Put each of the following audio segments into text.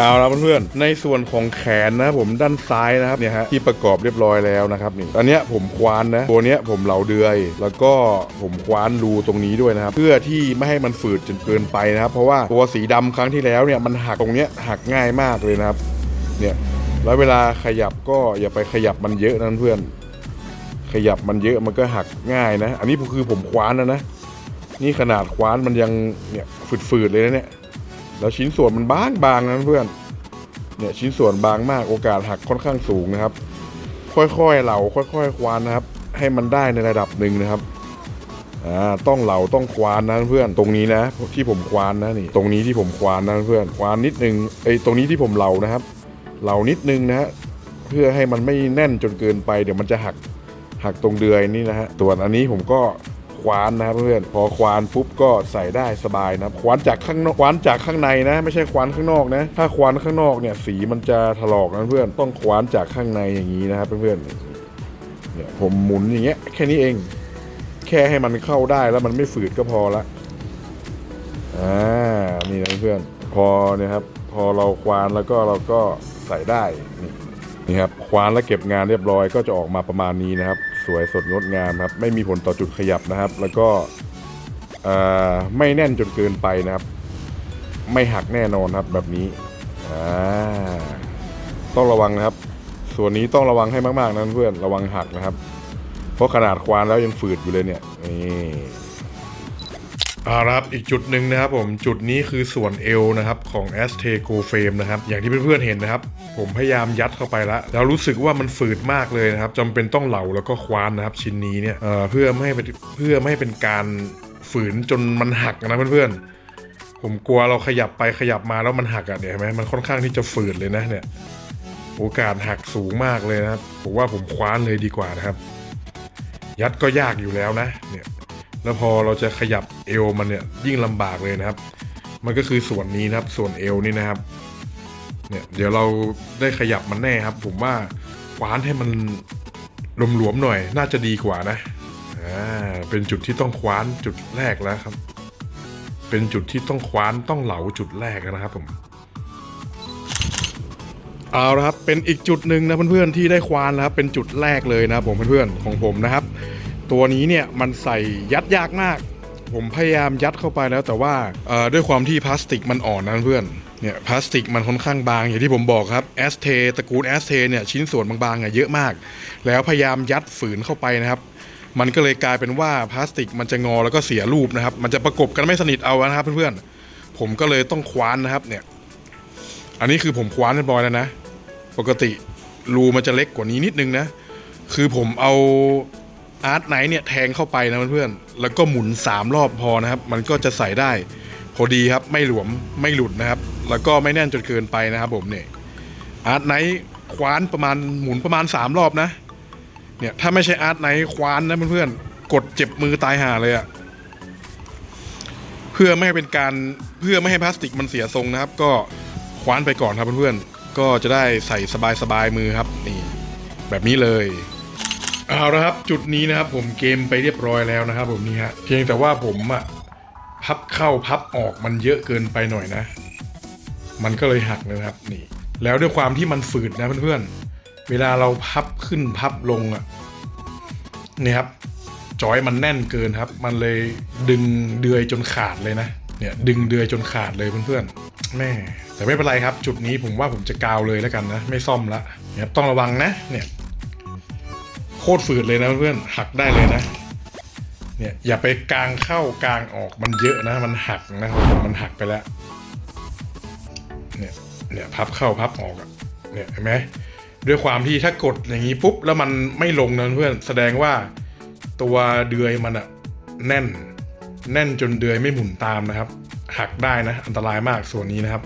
เอาละเพื่อนๆในส่วนของแขนนะผมด้านซ้ายนะครับเนี่ยฮะที่ประกอบเรียบร้อยแล้วนะครับนี่อันเนี้ยผมควานนะตัวเนี้ยผมเหลาเดือย แล้วก็ผมควานรูตรงนี้ด้วยนะครับเพื่อที่ไม่ให้มันฝืดจนเกินไปนะครับ เพราะว่าตัวสีดำครั้งที่แล้วเนี่ยมันหักตรงเนี้ยหักง่ายมากเลยนะครับเนี่ยแล้วเวลาขยับก็อย่าไปขยับมันเยอะนะเพื่อน ขยับมันเยอะมันก็หักง่ายนะ อันนี้คือผมคว้านนะนะนี่ขนาดคว้านมันยังเนี่ยฝืดๆเลยนะเนี่ยแล้วชิ้นส่วนมันบางๆนะเพื่อน เนี่ยชิ้นส่วนบางมากโอกาสหักค่อนข้างสูงนะครับ ค่อยๆเหลาค่อยๆควานนะครับ ให้มันได้ในระดับหนึ่งนะครับอ่าต้องเหลาต้องควานนะเพื่อนตรงนี้นะที่ผมควานนะนี่ตรงนี้ที่ผมควานนะเพื่อนควานนิดนึงไอ้ตรงนี้ที่ผมเหลานะครับ เหลานิดนึงนะฮะเพื่อให้มันไม่แน่นจนเกินไป เดี๋ยวมันจะหักหักตรงเดือยนี่นะฮะส่วนอันนี้ผมก็ ควานนะครับเพื่อนพอควานปุ๊บก็ใส่ได้สบายนะควานจากข้างนอกควานจากข้างในนะ ไม่ใช่ควานข้างนอกนะ ถ้าควานข้างนอกเนี่ยสีมันจะถลอกนะเพื่อนต้องควานจากข้างในอย่างนี้นะครับเพื่อนเนี่ยผมหมุนอย่างเงี้ยแค่นี้เอง แค่ให้มันเข้าได้แล้วมันไม่ฝืดก็พอละอ่านี่นะเพื่อนพอเนี่ยครับ พอเราควานแล้วก็เราก็ใส่ได้นี่นี่ครับควานแล้วเก็บงานเรียบร้อยก็จะออกมาประมาณนี้นะครับ สวยสดงดงามครับ ไม่มีผลต่อจุดขยับนะครับ แล้วก็ไม่แน่นจนเกินไปนะครับ ไม่หักแน่นอนครับแบบนี้ต้องระวังนะครับ ส่วนนี้ต้องระวังให้มากๆนะเพื่อนระวังหักนะครับ เพราะขนาดควานแล้วยังฝืดอยู่เลยเนี่ยนี่ อาครับอีกจุดหนึ่งนะครับผมจุดนี้คือส่วนเอวนะครับของ a s t e g o Frame นะครับอย่างที่เพื่อนๆเห็นนะครับ ผมพยายามยัดเข้าไปแล้วแล้วรู้สึกว่ามันฝืดมากเลยนะครับจำเป็นต้องเหลาแล้วก็ควานนะครับชิ้นนี้เนี่ยเเพื่อไม่ให้เป็นเพื่อไม่ให้เป็นการฝืนจนมันหักนะเพื่อนๆ ผมกลัวเราขยับไปขยับมาแล้วมันหักอะเนี่ยเห็นไหมมันค่อนข้างที่จะฝืดเลยนะเนี่ยโอกาสหักสูงมากเลยนะครับผมว่าผมคว้านเลยดีกว่านะครับ ยัดก็ยากอยู่แล้วนะเนี่ย แล้วพอเราจะขยับเอวมันเนี่ยยิ่งลำบากเลยนะครับ มันก็คือส่วนนี้นะครับ ส่วนเอวนี่นะครับเนี่ยเดี๋ยวเราได้ขยับมันแน่ครับ ผมว่าคว้านให้มันหลวมๆหน่อย น่าจะดีกว่านะอ่าเป็นจุดที่ต้องคว้านจุดแรกแล้วครับ เป็นจุดที่ต้องคว้านต้องเหลาจุดแรกนะครับผมเอาละครับเป็นอีกจุดหนึ่งนะเพื่อนๆที่ได้ควานแล้วครับเป็นจุดแรกเลยนะผมเพื่อนๆของผมนะครับ ตัวนี้เนี่ยมันใส่ยัดยากมาก ผมพยายามยัดเข้าไปแล้วแต่ว่าด้วยความที่พลาสติกมันอ่อนนะเพื่อนเนี่ยพลาสติกมันค่อนข้างบางอย่างที่ผมบอกครับแอสเทตระกูลแอสเทเนี่ยชิ้นส่วนบางๆอะเยอะมาก แล้วพยายามยัดฝืนเข้าไปนะครับ มันก็เลยกลายเป็นว่าพลาสติกมันจะงอแล้วก็เสียรูปนะครับ มันจะประกบกันไม่สนิทเอานะครับเพื่อนๆผมก็เลยต้องคว้านนะครับเนี่ยอันนี้คือผมคว้านเรียบร้อยแล้วนะ ปกติรูมันจะเล็กกว่านี้นิดนึงนะ คือผมเอา อาร์ตไนท์เนี่ยแทงเข้าไปนะเพื่อนๆแล้วก็หมุน 3 รอบพอนะครับ มันก็จะใส่ได้พอดีครับไม่หลวมไม่หลุดนะครับ แล้วก็ไม่แน่นจนเกินไปนะครับผมเนี่ยอาร์ตไนท์คว้านประมาณหมุนประมาณ 3 รอบนะเนี่ยถ้าไม่ใช่อาร์ตไนท์คว้านนะเพื่อนๆกดเจ็บมือตายห่าเลยอะเพื่อไม่ให้เป็นการเพื่อไม่ให้พลาสติกมันเสียทรงนะครับ ก็คว้านไปก่อนครับเพื่อนๆก็จะได้ใส่สบายๆมือครับนี่แบบนี้เลย เอาละครับจุดนี้นะครับผมเกมไปเรียบร้อยแล้วนะครับ ผมนี่ฮะเพียงแต่ว่าผมอะพับเข้าพับออกมันเยอะเกินไปหน่อยนะ มันก็เลยหักเลยครับนี่ แล้วด้วยความที่มันฝืดนะเพื่อนๆเวลาเราพับขึ้นพับลงอะนี่ครับจอยมันแน่นเกินครับ มันเลยดึงเดือยจนขาดเลยนะเนี่ยดึงเดือยจนขาดเลยเพื่อนๆแม่แต่ไม่เป็นไรครับ จุดนี้ผมว่าผมจะกาวเลยแล้วกันนะ ไม่ซ่อมละเนี่ยต้องระวังนะเนี่ย ตรฝืดเลยนะเพื่อนหักได้เลยนะ เนี่ยอย่าไปกลางเข้ากลางออกมันเยอะนะ มันหักนะครับผมมันหักไปแล้ว เนี่ยเนี่ยพับเข้าพับออกอะเนี่ยเห็นไหมด้วยความที่ถ้ากดอย่างนี้ปุ๊บแล้วมันไม่ลงนะเพื่อนแสดงว่าตัวเดือยมันอะแน่น แน่นจนเดือยไม่หมุนตามนะครับ หักได้นะ อันตรายมากส่วนนี้นะครับ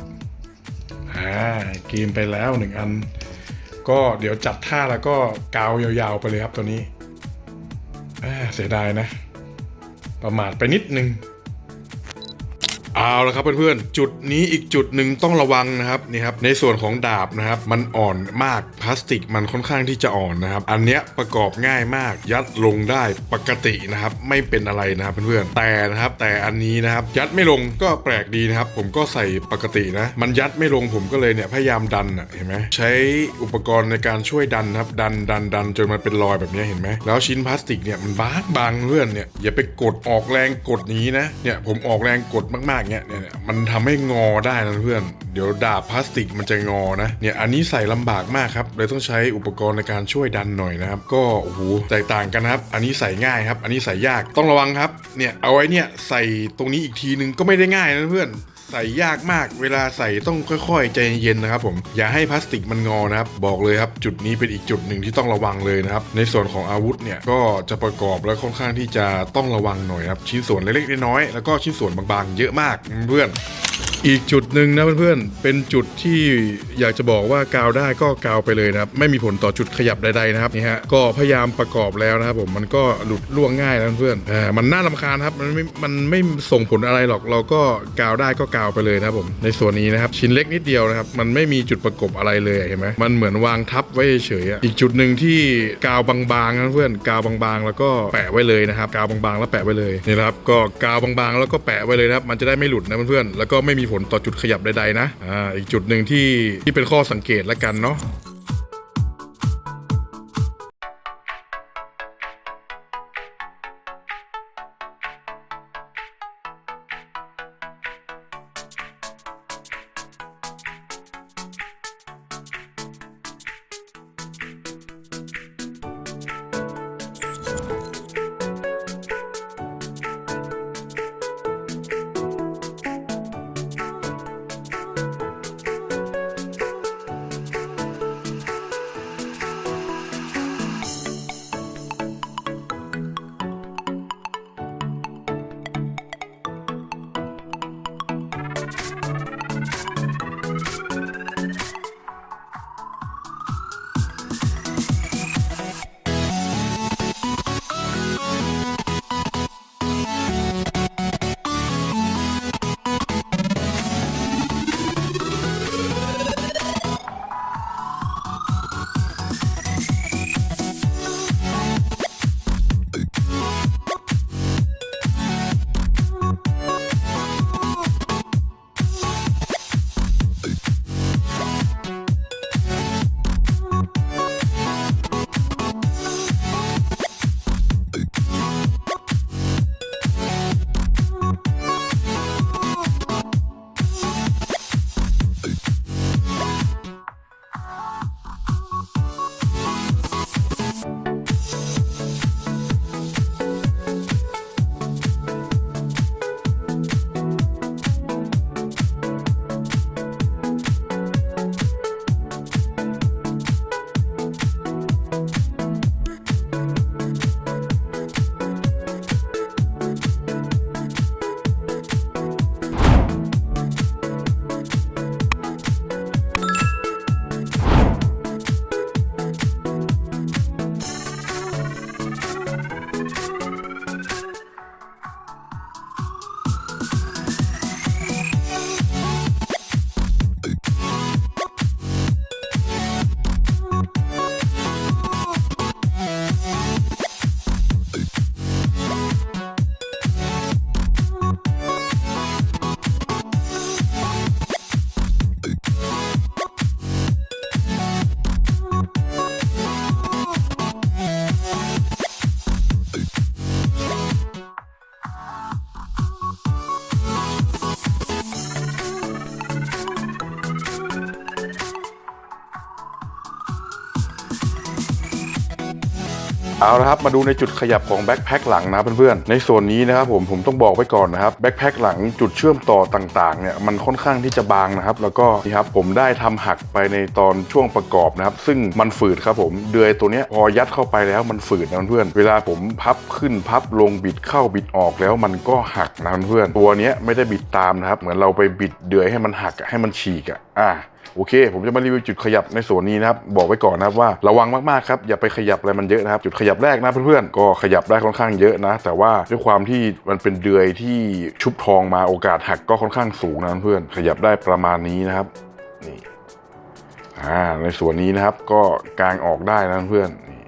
อ่าเกมไปแล้วหนึ่งอัน ก็เดี๋ยวจัดท่าแล้วก็กาวยาวๆไปเลยครับตัวนี้เสียดายนะ ประมาทไปนิดนึง เอาละครับเพื่อนๆ จุดนี้อีกจุดหนึ่งต้องระวังนะครับนี่ครับในส่วนของดาบนะครับมันอ่อนมากพลาสติกมันค่อนข้างที่จะอ่อนนะครับ อันเนี้ยประกอบง่ายมากยัดลงได้ปกตินะครับไม่เป็นอะไรนะครับเพื่อนๆแต่นะครับแต่อันนี้นะครับยัดไม่ลงก็แปลกดีนะครับ ผมก็ใส่ปกตินะ มันยัดไม่ลงผมก็เลยเนี่ยพยายามดันอะเห็นไหมใช้อุปกรณ์ในการช่วยดันนะครับดันดันดันจนมันเป็นรอยแบบนี้เห็นไหมแล้วชิ้นพลาสติกเนี่ยมันบางบางเพื่อนเนี่ยอย่าไปกดออกแรงกดนี้นะเนี่ยผมออกแรงกดมากเนี่ยเนี่ยมันทำให้งอได้นะเพื่อน เดี๋ยวดาบพลาสติกมันจะงอนะเนี่ยอันนี้ใส่ลำบากมากครับเลยต้องใช้อุปกรณ์ในการช่วยดันหน่อยนะครับ ก็โอ้โหแตกต่างกันครับ อันนี้ใส่ง่ายครับ อันนี้ใส่ยากต้องระวังครับเนี่ยเอาไว้เนี่ยใส่ตรงนี้อีกทีนึงก็ไม่ได้ง่ายนะเพื่อน ใส่ยากมากเวลาใส่ต้องค่อยๆ ใจเย็นๆนะครับผมอย่าให้พลาสติกมันงอนะครับบอกเลยครับจุดนี้เป็นอีกจุดหนึ่งที่ต้องระวังเลยนะครับในส่วนของอาวุธเนี่ยก็จะประกอบและค่อนข้างที่จะต้องระวังหน่อยครับชิ้นส่วนเล็กๆน้อยๆแล้วก็ชิ้นส่วนบางๆ เยอะมากเพื่อน อีกจุดหนึ่งนะเพื่อนๆ เป็นจุดที่อยากจะบอกว่ากาวได้ก็กาวไปเลยนะครับ ไม่มีผลต่อจุดขยับใดๆนะครับนี่ฮะก็พยายามประกอบแล้วนะครับผมมันก็หลุดล่วงง่ายนะเพื่อนอ่ามันน่าลำคาญครับมันไม่มันไม่ส่งผลอะไรหรอกเราก็กาวได้ก็กาวไปเลยนะครับผมในส่วนนี้นะครับชิ้นเล็กนิดเดียวนะครับมันไม่มีจุดประกบอะไรเลยเห็นไหมมันเหมือนวางทับไว้เฉยๆอะอีกจุดหนึ่งที่กาวบางๆนะเพื่อนกาวบางๆ แล้วก็แปะไว้เลยนะครับกาวบางๆ แล้วแปะไว้เลยนี่นะครับก็กาวบางๆ แล้วก็แปะไว้เลยนะครับมันจะได้ไม่หลุดนะเพื่อนๆแล้วก็ไม่มีผลต่อจุดขยับใดๆนะอ่าอีกจุดหนึ่งที่ที่เป็นข้อสังเกตแล้วกันเนาะ เอาละครับมาดูในจุดขยับของแบ็คแพ็คหลังนะเพื่อนๆในส่วนนี้นะครับผมผมต้องบอกไว้ก่อนนะครับแบ็คแพ็คหลังจุดเชื่อมต่อต่างๆเนี่ยมันค่อนข้างที่จะบางนะครับ แล้วก็นี่ครับผมได้ทำหักไปในตอนช่วงประกอบนะครับ ซึ่งมันฝืดครับผมเดือยตัวเนี้ยพอยัดเข้าไปแล้วมันฝืดนะเพื่อนๆเวลาผมพับขึ้นพับลงบิดเข้าบิดออกแล้วมันก็หักนะเพื่อนๆตัวเนี้ยไม่ได้บิดตามนะครับ เหมือนเราไปบิดเดือยให้มันหักให้มันฉีกอะอะ โอเค ผมจะมารีวิวจุดขยับในส่วนนี้นะครับ บอกไว้ก่อนนะครับว่าระวังมากๆครับ อย่าไปขยับอะไรมันเยอะนะครับ จุดขยับแรกนะเพื่อนๆ ก็ขยับได้ค่อนข้างเยอะนะ แต่ว่าด้วยความที่มันเป็นเดือยที่ชุบทองมาโอกาสหักก็ค่อนข้างสูงนะเพื่อน ขยับได้ประมาณนี้นะครับ นี่ อ่า ในส่วนนี้นะครับ ก็กางออกได้นะเพื่อน นี่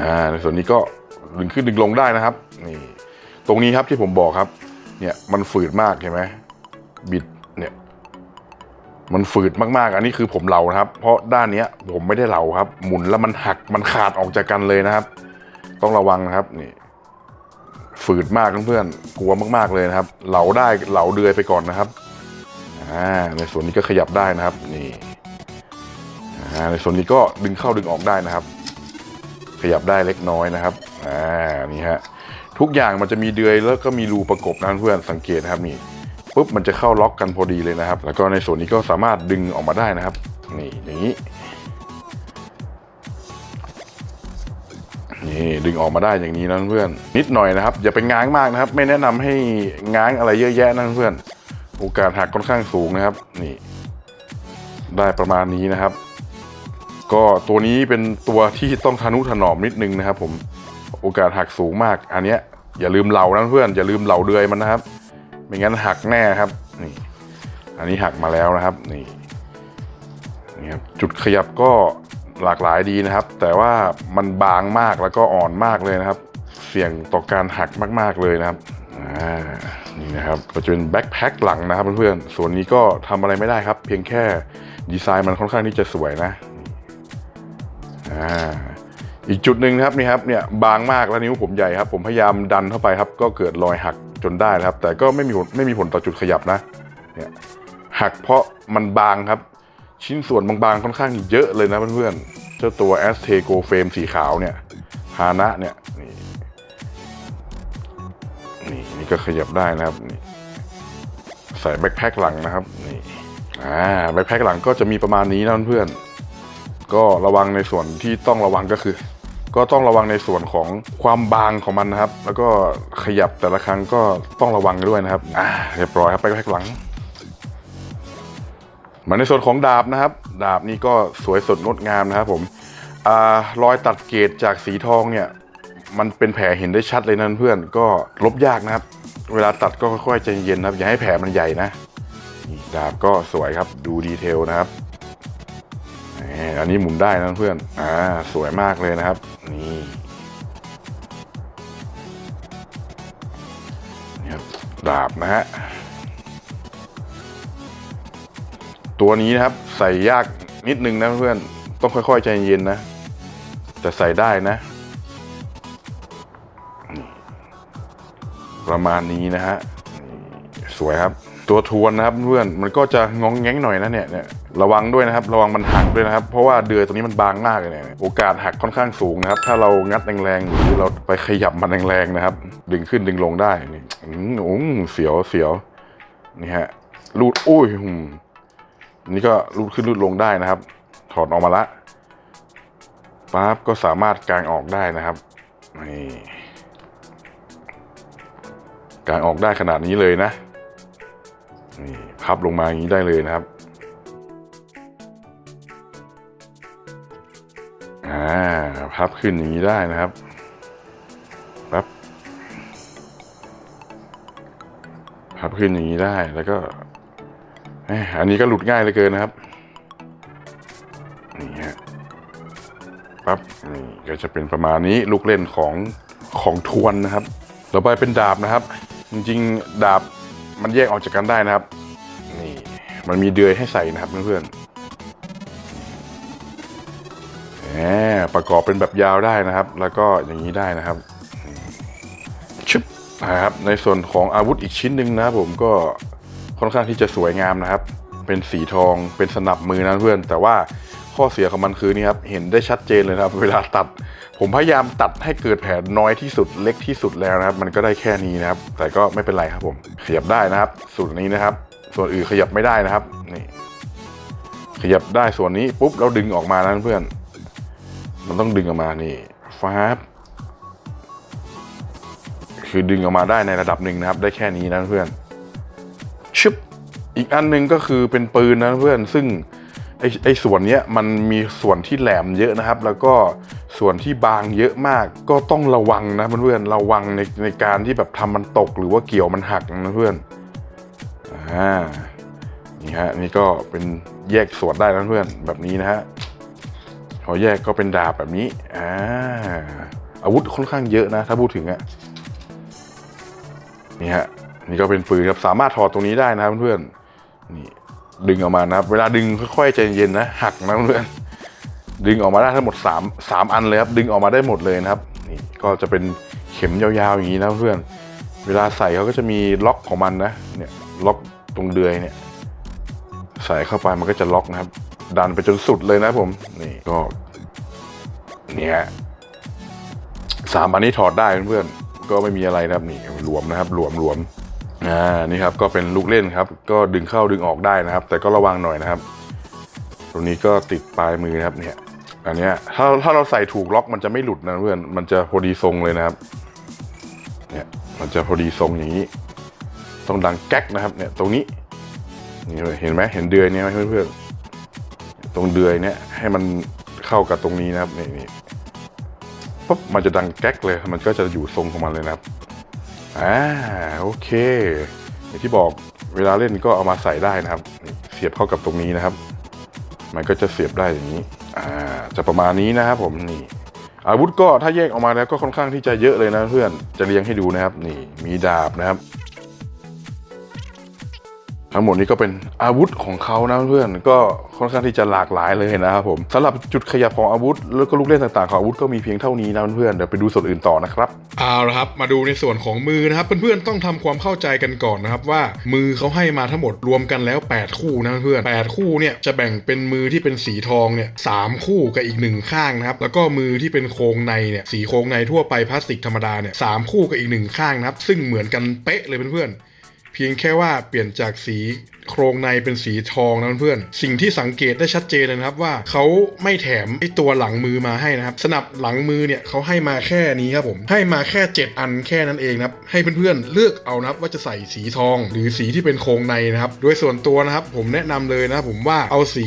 อ่า ในส่วนนี้ก็ดึงขึ้นดึงลงได้นะครับ นี่ ตรงนี้ครับที่ผมบอกครับ เนี่ยมันฝืดมากเห็นไหมบิด มันฝืดมากๆ อันนี้คือผมเหลานะครับ เพราะด้านนี้ผมไม่ได้เหลาครับ หมุนแล้วมันหักมันขาดออกจากกันเลยนะครับ ต้องระวังนะครับนี่ ฝืดมากเพื่อนๆกลัวมากๆเลยนะครับ เหลาได้เหลาเดือยไปก่อนนะครับอ่าในส่วนนี้ก็ขยับได้นะครับ นี่อ่าในส่วนนี้ก็ดึงเข้าดึงออกได้นะครับ ขยับได้เล็กน้อยนะครับอ่านี่ฮะทุกอย่างมันจะมีเดือยแล้วก็มีรูประกบนะเพื่อนสังเกตนะครับนี่ ปุ๊บมันจะเข้าล็อกกันพอดีเลยนะครับ แล้วก็ในส่วนนี้ก็สามารถดึงออกมาได้นะครับ นี่อย่างนี้นี่ดึงออกมาได้อย่างนี้นะเพื่อน นิดหน่อยนะครับ อย่าไปง้างมากนะครับ ไม่แนะนำให้ง้างอะไรเยอะแยะนะเพื่อน โอกาสหักค่อนข้างสูงนะครับ นี่ ได้ประมาณนี้นะครับ ก็ตัวนี้เป็นตัวที่ต้องทะนุถนอมนิดนึงนะครับ ผมโอกาสหักสูงมาก อันเนี้ยอย่าลืมเหล่านะเพื่อนอย่าลืมเหลาเดือยมันนะครับ ไม่งั้นหักแน่ครับนี่อันนี้หักมาแล้วนะครับนี่นี่ครับจุดขยับก็หลากหลายดีนะครับ แต่ว่ามันบางมากแล้วก็อ่อนมากเลยนะครับ เสี่ยงต่อการหักมาก ๆเลยนะครับนี่นะครับก็จะเป็นแบ็คแพ็คหลังนะครับเพื่อนๆส่วนนี้ก็ทำอะไรไม่ได้ครับ เพียงแค่ดีไซน์มันค่อนข้างที่จะสวยนะอ่าอีกจุดหนึ่งครับนี่ครับเนี่ยบางมากแล้วนิ้วผมใหญ่ครับ ผมพยายามดันเข้าไปครับ ก็เกิดรอยหัก จนได้นะครับ แต่ก็ไม่มีผลไม่มีผลต่อจุดขยับนะเนี่ยหักเพราะมันบางครับ ชิ้นส่วนบางๆค่อนข้างเยอะเลยนะเพื่อนๆเจ้าตัว a s t e g o Frame สีขาวเนี่ยฮานะเนี่ยนี่นี่นี่ก็ขยับได้นะครับนี่ใส่แบ็คแพ็คหลังนะครับนี่อ่าแบ็คแพ็คหลังก็จะมีประมาณนี้นะเพื่อนๆก็ระวังในส่วนที่ต้องระวังก็คือ ก็ต้องระวังในส่วนของความบางของมันนะครับ แล้วก็ขยับแต่ละครั้งก็ต้องระวังด้วยนะครับอ่าเรียบร้อยครับไปแพ็คหลังมาในส่วนของดาบนะครับ ดาบนี่ก็สวยสดงดงามนะครับผมอารอยตัดเกรดจากสีทองเนี่ยมันเป็นแผลเห็นได้ชัดเลยนะเพื่อนก็ลบยากนะครับ เวลาตัดก็ค่อยๆใจเย็นนะครับอย่าให้แผลมันใหญ่นะดาบก็สวยครับดูดีเทลนะครับ อันนี้หมุนได้นะเพื่อนอ่าสวยมากเลยนะครับ นี่นี่ครับดาบนะฮะ ตัวนี้นะครับ ใส่ยากนิดนึงนะเพื่อน ต้องค่อยๆใจเย็นนะ แต่ใส่ได้นะ ประมาณนี้นะฮะ สวยครับ ตัวทวนนะครับเพื่อน มันก็จะงองแงงหน่อยนะเนี่ยเนี่ย ระวังด้วยนะครับ ระวังมันหักด้วยนะครับ เพราะว่าเดือยตัวนี้มันบางมากเลยเนี่ยโอกาสหักค่อนข้างสูงนะครับ ถ้าเรางัดแรงๆหรือเราไปขยับมันแรงๆนะครับ ดึงขึ้นดึงลงได้นี่อืมโอ้โหเสียวเสียวนี่ฮะรูดอุ้ยนี่ก็รูดขึ้นรูดลงได้นะครับ ถอดออกมาละปั๊บก็สามารถกางออกได้นะครับนี่กางออกได้ขนาดนี้เลยนะนี่พับลงมาอย่างนี้ได้เลยนะครับ อ่าพับขึ้นอย่างนี้ได้นะครับปั๊บพับขึ้นอย่างนี้ได้แล้วก็อันนี้ก็หลุดง่ายเหลยเกินนะครับนี่ฮะปั๊บนี่ก็จะเป็นประมาณนี้ลูกเล่นของของทวนนะครับต่อไปเป็นดาบนะครับ จริงๆ ดาบมันแยกออกจากกันได้นะครับ นี่มันมีเดือยให้ใส่นะครับเพื่อนๆ ประกอบเป็นแบบยาวได้นะครับ แล้วก็อย่างนี้ได้นะครับชึบนะครับ ในส่วนของอาวุธอีกชิ้นหนึ่งนะผมก็ค่อนข้างที่จะสวยงามนะครับ เป็นสีทองเป็นสนับมือนะเพื่อน แต่ว่าข้อเสียของมันคือนี่ครับเห็นได้ชัดเจนเลยนะครับ เวลาตัด ผมพยายามตัดให้เกิดแผลน้อยที่สุดเล็กที่สุดแล้วนะครับ มันก็ได้แค่นี้นะครับ แต่ก็ไม่เป็นไรครับผมขยับได้นะครับ ส่วนนี้นะครับ ส่วนอื่นขยับไม่ได้นะครับนี่ขยับได้ส่วนนี้ปุ๊บเราดึงออกมานะเพื่อน มันต้องดึงออกมานี่ฟ้าบคือดึงออกมาได้ในระดับหนึ่งนะครับ ได้แค่นี้นะเพื่อนชึบอีกอันหนึ่งก็คือเป็นปืนนะเพื่อนซึ่งไอ้ไอ้ส่วนเนี้ยมันมีส่วนที่แหลมเยอะนะครับ แล้วก็ส่วนที่บางเยอะมาก ก็ต้องระวังนะเพื่อนๆระวังในในการที่แบบทำมันตกหรือว่าเกี่ยวมันหักนะเพื่อนอ่านี่ฮะนี่ก็เป็นแยกส่วนได้นะเพื่อนแบบนี้นะฮะ พอแยกก็เป็นดาบแบบนี้อ่าอาวุธค่อนข้างเยอะนะ ถ้าพูดถึงอะนี่ฮะนี่ก็เป็นปืนครับสามารถถอดตรงนี้ได้นะเพื่อนๆนี่ดึงออกมานะครับ เวลาดึงค่อยๆใจเย็นนะหักนะเพื่อนดึงออกมาได้ทั้งหมด3 3อันเลยครับดึงออกมาได้หมดเลยนะครับนี่ก็จะเป็นเข็มยาวๆอย่างนี้นะเพื่อนเวลาใส่เขาก็จะมีล็อกของมันนะเนี่ยล็อกตรงเดือยเนี่ย ใส่เข้าไปมันก็จะล็อกนะครับ ดันไปจนสุดเลยนะผม นี่ก็ เนี่ยสามอันนี้ถอดได้เพื่อนๆก็ไม่มีอะไรนะครับนี่หลวมนะครับหลวมหลวมอ่านี่ครับก็เป็นลูกเล่นครับ ก็ดึงเข้าดึงออกได้นะครับ แต่ก็ระวังหน่อยนะครับ ตรงนี้ก็ติดปลายมือนะครับเนี่ยอันเนี้ยถ้าถ้าเราใส่ถูกล็อกมันจะไม่หลุดนะเพื่อนมันจะพอดีทรงเลยนะครับเนี่ยมันจะพอดีทรงอย่างนี้ ต้องดังแก๊กนะครับเนี่ยตรงนี้นี่เห็นไหมเห็นเดือยเนี่ยไหมเพื่อนๆ ตรงเดือยเนี่ยให้มันเข้ากับตรงนี้นะครับนี่นี่ปุ๊บมันจะดังแก๊กเลย มันก็จะอยู่ทรงของมันเลยนะครับอ่าโอเค อย่างที่บอกเวลาเล่นก็เอามาใส่ได้นะครับ เสียบเข้ากับตรงนี้นะครับ มันก็จะเสียบได้อย่างนี้อ่าจะประมาณนี้นะครับผมนี่อาวุธก็ถ้าแยกออกมาแล้วก็ค่อนข้างที่จะเยอะเลยนะเพื่อนจะเรียงให้ดูนะครับ นี่มีดาบนะครับ ทั้งหมดนี้ก็เป็นอาวุธของเขานะเพื่อนก็ค่อนข้างที่จะหลากหลายเลยนะครับผมสำหรับจุดขยับของอาวุธ แล้วก็ลูกเล่นต่างๆของอาวุธก็มีเพียงเท่านี้นะเพื่อนเดี๋ยวไปดูส่วนอื่นต่อนะครับเอาละครับ มาดูในส่วนของมือนะครับเพื่อนๆต้องทำความเข้าใจกันก่อนนะครับว่ามือเขาให้มาทั้งหมดรวมกันแล้ว 8 คู่นะเพื่อน8คู่เนี่ยจะแบ่งเป็นมือที่เป็นสีทองเนี่ยสามคู่กับอีกหนึ่งข้างนะครับแล้วก็มือที่เป็นโครงในเนี่ยสีโครงในทั่วไปพลาสติกธรรมดาเนี่ยสามคู่กับอีกหนึ่งข้างนะครับซึ่งเหมือนกันเป๊ะเลยเพื่อนๆ เพียงแค่ว่าเปลี่ยนจากสี โครงในเป็นสีทองนะเพื่อนสิ่งที่สังเกตได้ชัดเจนเลยนะครับว่าเขาไม่แถมไอตัวหลังมือมาให้นะครับสนับหลังมือเนี่ยเขาให้มาแค่นี้ครับผมให้มาแค่ 7 อันแค่นั้นเองนะครับให้เพื่อนๆเลือกเอานะครับว่าจะใส่สีทอง หรือสีที่เป็นโครงในนะครับโดยส่วนตัวนะครับผมแนะนำเลยนะผมว่าเอาสี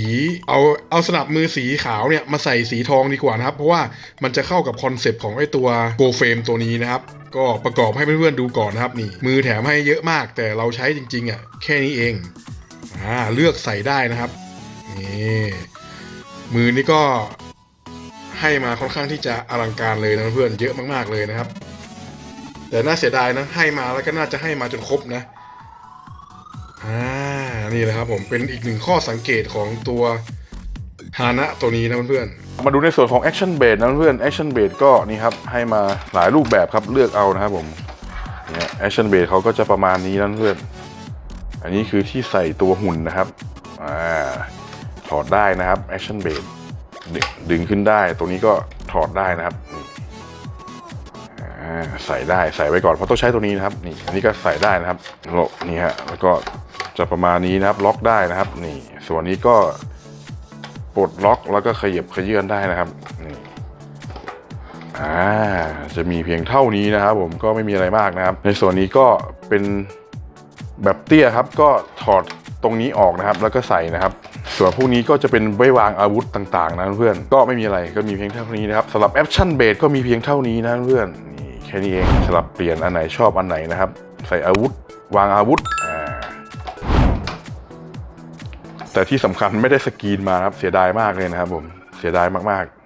เอาเอาสนับมือสีขาวเนี่ยมาใส่สีทองดีกว่านะครับ เพราะว่ามันจะเข้ากับคอนเซปต์ของไอตัวโกเฟมตัวนี้นะครับก็ประกอบให้เพื่อนๆดูก่อนนะครับนี่มือแถมให้เยอะมาก แต่เราใช้จริงๆอะแค่นี้เอง อ่าเลือกใส่ได้นะครับนี่มือนี่ก็ให้มาค่อนข้างที่จะอลังการเลยนะเพื่อนเยอะมากๆเลยนะครับ แต่น่าเสียดายนะให้มาแล้วก็น่าจะให้มาจนครบนะอ่านี่แหละครับผมเป็นอีกหนึ่งข้อสังเกตของตัวฮานะตัวนี้นะเพื่อนๆมาดูในส่วนของ Action b a s e นะเพื่อน Action b a s e ก็นี่ครับให้มาหลายรูปแบบครับเลือกเอานะครับผมเนี่ย Action b a s e เขาก็จะประมาณนี้นะเพื่อน อันนี้คือที่ใส่ตัวหุ่นนะครับอ่าถอดได้นะครับ Action b a s e ดึงดึงขึ้นได้ ตรงนี้ก็ถอดได้นะครับใส่ได้ใส่ไว้ก่อนเพราะต้องใช้ตัวนี้นะครับนี่อันนี้ก็ใส่ได้นะครับแล้วนี่ฮะแล้วก็จะประมาณนี้นะครับล็อกได้นะครับ นี่ ส่วนนี้ก็ปลดล็อกแล้วก็ขยับขยื่นได้นะครับนี่อ่าจะมีเพียงเท่านี้นะครับ ผมก็ไม่มีอะไรมากนะครับ ในส่วนนี้ก็เป็น แบบเตี้ยครับก็ถอดตรงนี้ออกนะครับ แล้วก็ใส่นะครับ ส่วนพวกนี้ก็จะเป็นไว้วางอาวุธต่างๆ นะเพื่อนก็ไม่มีอะไรก็มีเพียงเท่านี้นะครับสำหรับแอปชั่นเบสก็มีเพียงเท่านี้นะเพื่อนนี่แค่นี้เองสำหรับเปลี่ยนอันไหนชอบอันไหนนะครับ ใส่อาวุธ วางอาวุธแต่ที่สำคัญไม่ได้สกรีนมานะครับเสียดายมากเลยนะครับผมเสียดายมากๆ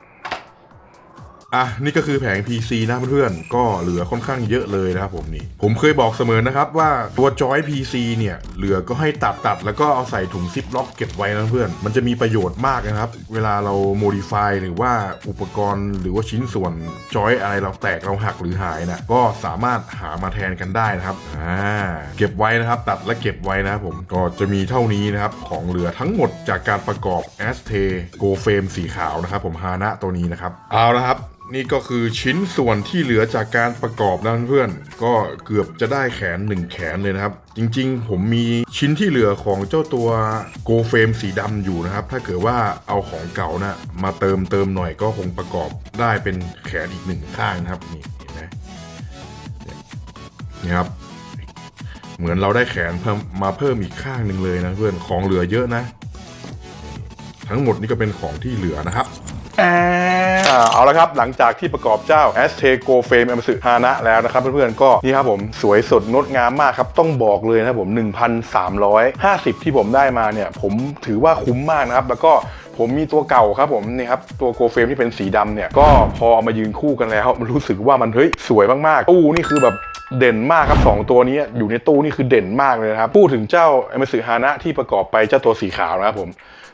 อะนี่ก็คือแผง PC นะเพื่อนๆก็เหลือค่อนข้างเยอะเลยนะครับผมนี่ ผมเคยบอกเสมอนะครับว่าตัวจอย PC เนี่ย เหลือก็ให้ตัดตัดแล้วก็เอาใส่ถุงซิปล็อกเก็บไว้นะเพื่อน มันจะมีประโยชน์มากนะครับ เวลาเราโมดิฟายหรือว่าอุปกรณ์หรือว่าชิ้นส่วนจอยอะไรเราแตกเราหักหรือหายนะก็สามารถหามาแทนกันได้นะครับอ่าเก็บไว้นะครับตัดและเก็บไว้นะครับผมก็จะมีเท่านี้นะครับของเหลือทั้งหมดจากการประกอบ a s t e Go Frame สีขาวนะครับผมฮานะตัวนี้นะครับเอาละครับ นี่ก็คือชิ้นส่วนที่เหลือจากการประกอบนะเพื่อนก็เกือบจะได้แขนหนึ่งแขนเลยนะครับ จริงๆ ผมมีชิ้นที่เหลือของเจ้าตัวโกเฟมสีดำอยู่นะครับ ถ้าเกิดว่าเอาของเก่านะมาเติมเติมหน่อยก็คงประกอบได้เป็นแขนอีกหนึ่งข้างนะครับนี่เห็นไหมเนี่ยครับเหมือนเราได้แขนเพิ่มมาเพิ่มอีกข้างหนึ่งเลยนะเพื่อนของเหลือเยอะนะ ทั้งหมดนี่ก็เป็นของที่เหลือนะครับ เอาละครับ หลังจากที่ประกอบเจ้า a z t e c o Frame a m s u ฮานะแล้วนะครับเพื่อนๆก็นี่ครับผมสวยสดงดงามมากครับ ต้องบอกเลยนะครับผม 1,350 ที่ผมได้มาเนี่ย ผมถือว่าคุ้มมากนะครับ แล้วก็ผมมีตัวเก่าครับผมนี่ครับตัวโกเฟมที่เป็นสีดำเนี่ย ก็พอเอามายืนคู่กันแล้ว มันรู้สึกว่ามันเฮ้ยสวยมากๆตู้นี่คือแบบเด่นมากครับ 2 ตัวนี้อยู่ในตู้นี่คือเด่นมากเลยนะครับ พูดถึงเจ้า a m a s u Hana ที่ประกอบไปเจ้าตัวสีขาวนะครับผม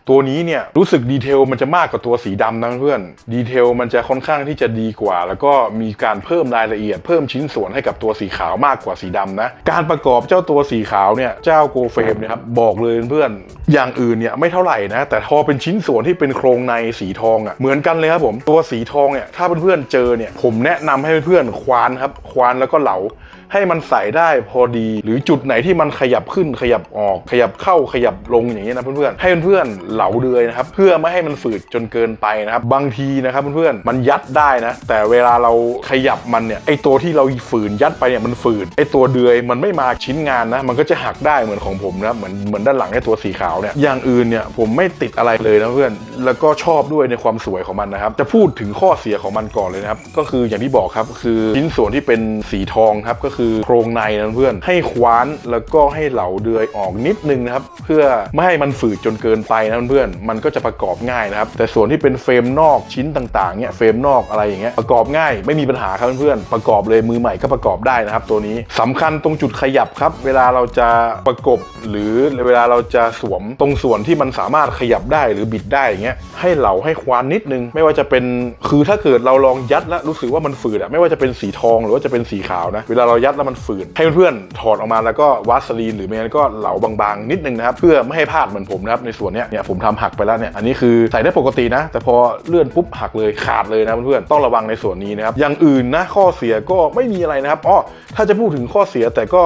ตัวนี้เนี่ยรู้สึกดีเทลมันจะมากกว่าตัวสีดำนะเพื่อนดีเทลมันจะค่อนข้างที่จะดีกว่า แล้วก็มีการเพิ่มรายละเอียด เพิ่มชิ้นส่วนให้กับตัวสีขาวมากกว่าสีดำนะการประกอบเจ้าตัวสีขาวเนี่ยเจ้าโกเฟมนี่ยครับบอกเลยเพื่อนอย่างอื่นเนี่ยไม่เท่าไหร่นะแต่พอเป็นชิ้นส่วนที่เป็นโครงในสีทองอะ่ะเหมือนกันเลยครับผมตัวสีทองเนี่ยถ้าเพื่อนๆเจอเนี่ยผมแนะนำให้เพื่อนๆควานครับควานแล้วก็เหลา ให้มันใส่ได้พอดี หรือจุดไหนที่มันขยับขึ้นขยับออก ขยับเข้าขยับลงอย่างเงี้ยนะเพื่อนๆให้เพื่อนๆเหลาเดือยนะครับเพื่อไม่ให้มันฝืดจนเกินไปนะครับบางทีนะครับเพื่อนๆมันยัดได้นะ แต่เวลาเราขยับมันเนี่ยไอตัวที่เราฝืนยัดไปเนี่ยมันฝืดไอตัวเดือยมันไม่มาชิ้นงานนะ มันก็จะหักได้เหมือนของผมนะเหมือนเหมือนด้านหลังไอตัวสีขาวเนี่ยอย่างอื่นเนี่ยผมไม่ติดอะไรเลยนะเพื่อนแล้วก็ชอบด้วยในความสวยของมันนะครับจะพูดถึงข้อเสียของมันก่อนเลยนะครับก็คืออย่างที่บอกครับคือชิ้นส่วนที่เป็นสีทองครับก็คือโครงในนะเพื่อนให้คว้านแล้วก็ให้เหลาเดือยออกนิดนึงนะครับเพื่อไม่ให้มันฝืดจนเกินไปนะเพื่อนมันก็จะประกอบง่ายนะครับแต่ส่วนที่เป็นเฟรมนอกชิ้นต่างๆเนี่ยเฟรมนอกอะไรอย่างเงี้ยประกอบง่ายไม่มีปัญหาครับเพื่อนประกอบเลยมือใหม่ก็ประกอบได้นะครับ ตัวนี้สำคัญตรงจุดขยับครับ เวลาเราจะประกบหรือเวลาเราจะสวมตรงส่วนที่มันสามารถขยับได้หรือบิดได้อย่างเงี้ยให้เหลาให้ควานนิดนึง ไม่ว่าจะเป็นคือถ้าเกิดเราลองยัดแล้วรู้สึกว่ามันฝืดอะไม่ว่าจะเป็นสีทองหรือว่าจะเป็นสีขาวนะเวลาเรายัดแล้วมันฝืดให้เพื่อนๆถอดออกมาแล้วก็วัสลีนหรือไม่งั้นก็เหลาบางๆนิดนึงนะครับเพื่อไม่ให้พลาดเหมือนผมนะครับในส่วนนี้เนี่ยผมทำหักไปแล้วเนี่ยอันนี้คือใส่ได้ปกตินะ แต่พอเลื่อนปุ๊บหักเลยขาดเลยนะเพื่อนๆต้องระวังในส่วนนี้นะครับอย่างอื่นนะข้อเสียก็ไม่มีอะไรนะครับอ๋อถ้าจะพูดถึงข้อเสียแต่ก็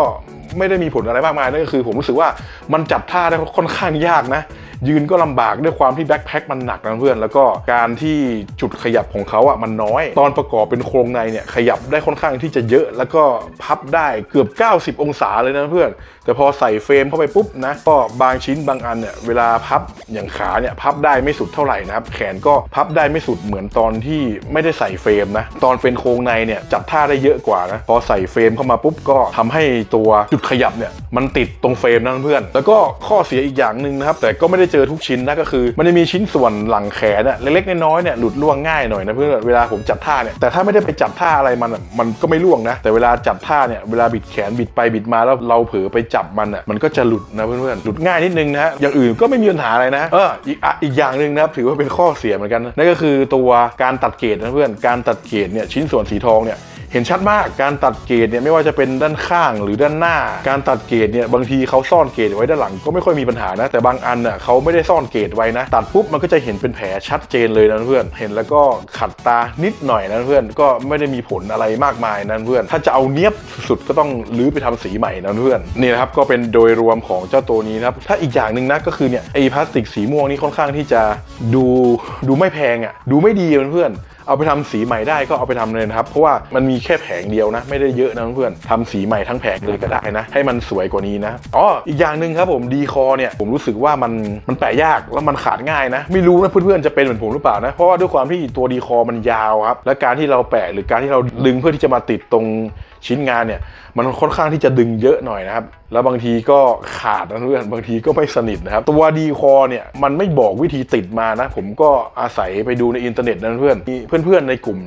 ไม่ได้มีผลอะไรมากมายนั่นก็คือ ผมรู้สึกว่ามันจับท่าได้ค่อนข้างยากนะ ยืนก็ลำบากด้วยความที่แบ็คแพ็คมันหนักนะเพื่อน แล้วก็การที่จุดขยับของเขาอะมันน้อย ตอนประกอบเป็นโครงในเนี่ยขยับได้ค่อนข้างที่จะเยอะ แล้วก็พับได้เกือบ 90 องศาเลยนะเพื่อน แต่พอใส่เฟรมเข้าไปปุ๊บนะ ก็บางชิ้นบางอันเนี่ยเวลาพับอย่างขาเนี่ยพับได้ไม่สุดเท่าไหร่นะครับ แขนก็พับได้ไม่สุดเหมือนตอนที่ไม่ได้ใส่เฟรมนะ ตอนเป็นโครงในเนี่ยจับท่าได้เยอะกว่านะ พอใส่เฟรมเข้ามาปุ๊บก็ทำให้ตัวจุดขยับเนี่ยมันติดตรงเฟรมนะเพื่อน แล้วก็ข้อเสียอีกอย่างหนึ่งนะครับ แต่ก็ไม่ได้เจอทุกชิ้นนะก็คือ มันจะมีชิ้นส่วนหลังแขนอะเล็กๆน้อยๆเนี่ยหลุดร่วงง่ายหน่อยนะเพื่อนเวลาผมจับท่าเนี่ยแต่ถ้าไม่ได้ไปจับท่าอะไรมันมันก็ไม่ร่วงนะแต่เวลาจับท่าเนี่ยเวลาบิดแขนบิดไปบิดมาแล้วเราเผลอไปจับมันอะมันก็จะหลุดนะเพื่อนๆหลุดง่ายนิดนึงนะฮะอย่างอื่นก็ไม่มีปัญหาอะไรนะเอออีกอีกอย่างหนึ่งนะครับถือว่าเป็นข้อเสียเหมือนกันนะนั่นก็คือตัวการตัดเกรดนะเพื่อนการตัดเกรดเนี่ยชิ้นส่วนสีทองเนี่ย เห็นชัดมากการตัดเกรดเนี่ยไม่ว่าจะเป็นด้านข้างหรือด้านหน้า การตัดเกรดเนี่ยบางทีเขาซ่อนเกรดไว้ด้านหลังก็ไม่ค่อยมีปัญหานะ แต่บางอันน่ะเขาไม่ได้ซ่อนเกรดไว้นะ ตัดปุ๊บมันก็จะเห็นเป็นแผลชัดเจนเลยนะเพื่อน เห็นแล้วก็ขัดตานิดหน่อยนะเพื่อนก็ไม่ได้มีผลอะไรมากมายนะเพื่อน ถ้าจะเอาเนี้ยบสุดก็ต้องรื้อไปทำสีใหม่นะเพื่อนนี่นะครับก็เป็นโดยรวมของเจ้าตัวนี้นะครับถ้าอีกอย่างหนึ่งนะก็คือเนี่ยไอพลาสติกสีม่วงนี่ค่อนข้างที่จะดูดูไม่แพงอะดูไม่ดีเพื่อน เอาไปทำสีใหม่ได้ก็เอาไปทำเลยนะครับ เพราะว่ามันมีแค่แผงเดียวนะ ไม่ได้เยอะนะเพื่อนทำสีใหม่ทั้งแผงเลยก็ได้นะ ให้มันสวยกว่านี้นะอ๋ออีกอย่างหนึ่งครับผมดีคอเนี่ยผมรู้สึกว่ามันมันแปะยากแล้วมันขาดง่ายนะ ไม่รู้นะเพื่อนๆจะเป็นเหมือนผมหรือเปล่านะเพราะว่าด้วยความที่ตัวดีคอมันยาวครับและการที่เราแปะหรือการที่เราดึงเพื่อที่จะมาติดตรง ชิ้นงานเนี่ยมันค่อนข้างที่จะดึงเยอะหน่อยนะครับ แล้วบางทีก็ขาดนะเพื่อนบางทีก็ไม่สนิทนะครับ ตัวดีคอเนี่ยมันไม่บอกวิธีติดมานะ ผมก็อาศัยไปดูในอินเทอร์เน็ตนะเพื่อนมีเพื่อนๆในกลุ่ม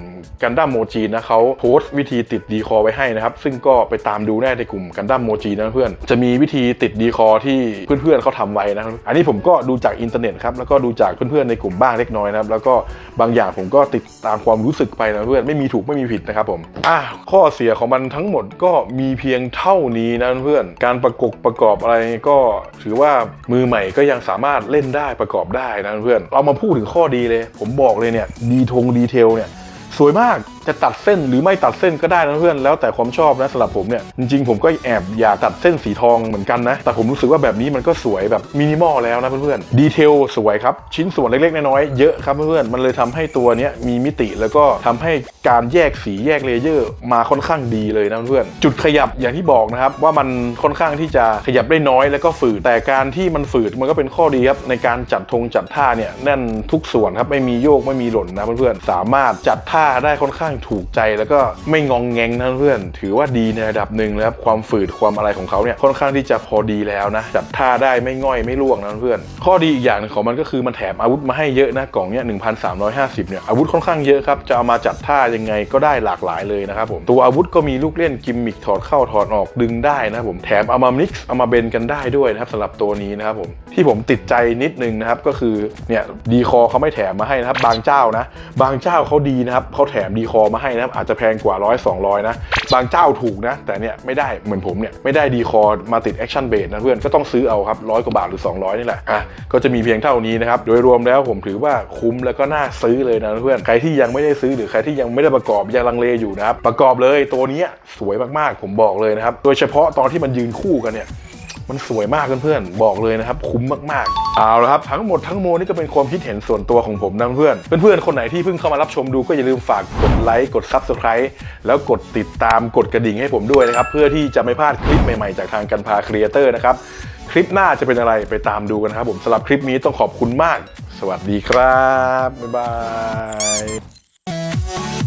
กันดั้มโมจีนะเขาโพสต์วิธีติดดีคอไว้ให้นะครับ ซึ่งก็ไปตามดูได้ในกลุ่มกันดั้มโมจีนะเพื่อนจะมีวิธีติดดีคอที่เพื่อนๆเขาทำไว้นะอันนี้ผมก็ดูจากอินเทอร์เน็ตครับแล้วก็ดูจากเพื่อนๆในกลุ่มบ้างเล็กน้อยนะครับแล้วก็บางอย่างผมก็ติดตามความรู้สึกไปนะเพื่อนไม่มีถูกไม่มีผิดนะครับผมอะข้อเสียของมันทั้งหมดก็มีเพียงเท่านี้นะเพื่อน การประกบประกอบอะไรก็ถือว่ามือใหม่ก็ยังสามารถเล่นได้ประกอบได้นะเพื่อน เรามาพูดถึงข้อดีเลย ผมบอกเลยเนี่ยดีทงดีเทลเนี่ยสวยมาก จะตัดเส้นหรือไม่ตัดเส้นก็ได้นะเพื่อนแล้วแต่ความชอบนะสำหรับผมเนี่ยจริงๆผมก็แอบอยากตัดเส้นสีทองเหมือนกันนะแต่ผมรู้สึกว่าแบบนี้มันก็สวยแบบมินิมอลแล้วนะเพื่อนๆดีเทลสวยครับชิ้นส่วนเล็กๆน้อยๆเยอะครับเพื่อนๆมันเลยทำให้ตัวเนี้ยมีมิติแล้วก็ทำให้การแยกสีแยกเลเยอร์มาค่อนข้างดีเลยนะเพื่อนจุดขยับอย่างที่บอกนะครับว่ามันค่อนข้างที่จะขยับได้น้อยแล้วก็ฝืดแต่การที่มันฝืดมันก็เป็นข้อดีครับในการจัดธงจัดท่าเนี่ยแน่นทุกส่วนครับไม่มีโยกไม่มีหล่นนะเพื่อนๆสามารถจัดท่าได้ค่อนข้างถูกใจแล้วก็ไม่งองแงงนะเพื่อน ถือว่าดีในระดับหนึ่งแล้วความฝืดความอะไรของเขาเนี่ยค่อนข้างที่จะพอดีแล้วนะจัดท่าได้ไม่ง่อยไม่ล่วงนะเพื่อน ข้อดีอีกอย่างนึงของมันก็คือมันแถมอาวุธมาให้เยอะนะกล่องเนี่ย1,350เนี่ยอาวุธค่อนข้างเยอะครับจะเอามาจัดท่ายังไงก็ได้หลากหลายเลยนะครับผมตัวอาวุธก็มีลูกเล่นกิมมิคถอดเข้าถอดออกดึงได้นะผมแถมเอามา mix เอามาเบนกันได้ด้วยนะครับสำหรับตัวนี้นะครับผมที่ผมติดใจนิดนึงนะครับก็คือเนี่ยดีคอเขาไม่แถมมาให้นะครับบางเจ้านะ บางเจ้าเขาดีนะครับเขาแถมดีคอมาให้นะครับอาจจะแพงกว่าร้อยสองร้อยนะบางเจ้าถูกนะ แต่เนี่ยไม่ได้เหมือนผมเนี่ยไม่ได้ดีคอมาติดแอคชั่นเบสนะเพื่อนก็ต้องซื้อเอาครับร้อยกว่าบาทหรือ 200 นี่แหละอะก็จะมีเพียงเท่านี้นะครับโดยรวมแล้วผมถือว่าคุ้มแล้วก็น่าซื้อเลยนะเพื่อนใครที่ยังไม่ได้ซื้อหรือใครที่ยังไม่ได้ประกอบยังลังเลอยู่นะครับประกอบเลยตัวนี้สวยมากๆผมบอกเลยนะครับโดยเฉพาะตอนที่มันยืนคู่กันเนี่ย มันสวยมากเพื่อนๆบอกเลยนะครับ คุ้มมากๆเอาละครับทั้งหมดทั้งมวลนี่ก็เป็นความคิดเห็นส่วนตัวของผมนะเพื่อนเพื่อนๆคนไหนที่เพิ่งเข้ามารับชมดูก็อย่าลืมฝากกดไลค์กด Subscribe แล้วกดติดตามกดกระดิ่งให้ผมด้วยนะครับ เพื่อที่จะไม่พลาดคลิปใหม่ๆจากทางกันพาครีเอเตอร์นะครับคลิปหน้าจะเป็นอะไรไปตามดูกันนะครับผมสำหรับคลิปนี้ต้องขอบคุณมาก สวัสดีครับบ๊ายบาย